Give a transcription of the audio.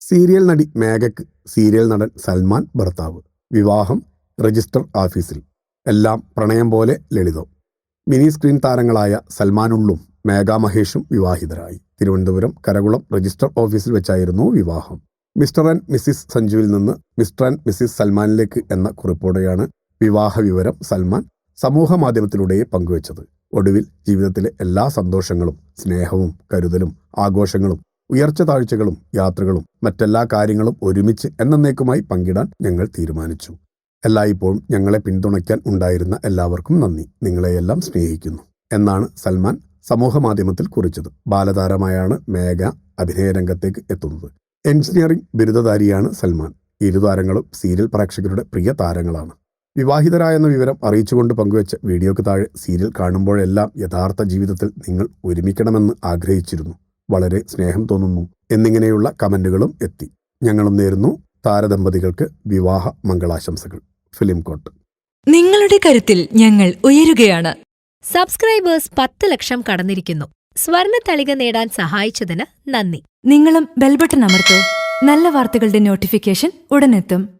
Serial നടി മേഘയ്ക്ക് serial നടൻ സൽമാൻ ഭർത്താവ്. വിവാഹം രജിസ്റ്റർ ഓഫീസിൽ. എല്ലാം പ്രണയം പോലെ ലളിതം. മിനി സ്ക്രീൻ താരങ്ങളായ സൽമാനുള്ളും മേഘ മഹേഷും വിവാഹിതരായി. തിരുവനന്തപുരം കരകുളം രജിസ്റ്റർ ഓഫീസിൽ വെച്ചായിരുന്നു വിവാഹം. മിസ്റ്റർ ആൻഡ് മിസ്സിസ് സഞ്ജുവിൽ നിന്ന് മിസ്റ്റർ ആൻഡ് മിസ്സിസ് സൽമാനിലേക്ക് എന്ന കുറിപ്പോടെയാണ് വിവാഹ വിവരം സൽമാൻ സമൂഹ മാധ്യമത്തിലൂടെ പങ്കുവച്ചത്. ഒടുവിൽ ജീവിതത്തിലെ എല്ലാ സന്തോഷങ്ങളും സ്നേഹവും കരുതലും ആഘോഷങ്ങളും ഉയർച്ച താഴ്ചകളും യാത്രകളും മറ്റെല്ലാ കാര്യങ്ങളും ഒരുമിച്ച് എന്നേക്കുമായി പങ്കിടാൻ ഞങ്ങൾ തീരുമാനിച്ചു. എല്ലായ്പ്പോഴും ഞങ്ങളെ പിന്തുണയ്ക്കാൻ ഉണ്ടായിരുന്ന എല്ലാവർക്കും നന്ദി. നിങ്ങളെയെല്ലാം സ്നേഹിക്കുന്നു. എന്നാണ് സൽമാൻ സമൂഹമാധ്യമത്തിൽ കുറിച്ചത്. ബാലതാരമായാണ് മേഘ അഭിനയ രംഗത്തേക്ക് എത്തുന്നത്. എഞ്ചിനീയറിംഗ് ബിരുദധാരിയാണ് സൽമാൻ. ഇരുതാരങ്ങളും സീരിയൽ പ്രേക്ഷകരുടെ പ്രിയ താരങ്ങളാണ്. വിവാഹിതരായെന്ന വിവരം അറിയിച്ചുകൊണ്ട് പങ്കുവച്ച വീഡിയോക്ക് താഴെ സീരിയൽ കാണുമ്പോഴെല്ലാം യഥാർത്ഥ ജീവിതത്തിൽ നിങ്ങൾ ഒരുമിക്കണമെന്ന് ആഗ്രഹിച്ചിരുന്നു. വളരെ സ്നേഹം തോന്നുന്നു. എന്നിങ്ങനെയുള്ള കമന്റുകളും എത്തി. ഞങ്ങളും നേരുന്നു താരദമ്പതികൾക്ക് വിവാഹ മംഗളാശംസകൾ. Film court. നിങ്ങളുടെ കരുത്തിൽ ഞങ്ങൾ ഉയരുകയാണ്. സബ്സ്ക്രൈബേഴ്സ് പത്ത് ലക്ഷം കടന്നിരിക്കുന്നു. സ്വർണ തളിക നേടാൻ സഹായിച്ചതിന് നന്ദി. നിങ്ങളും ബെൽബട്ടൺ അമർത്തോ. നല്ല വാർത്തകളുടെ നോട്ടിഫിക്കേഷൻ ഉടനെത്തും.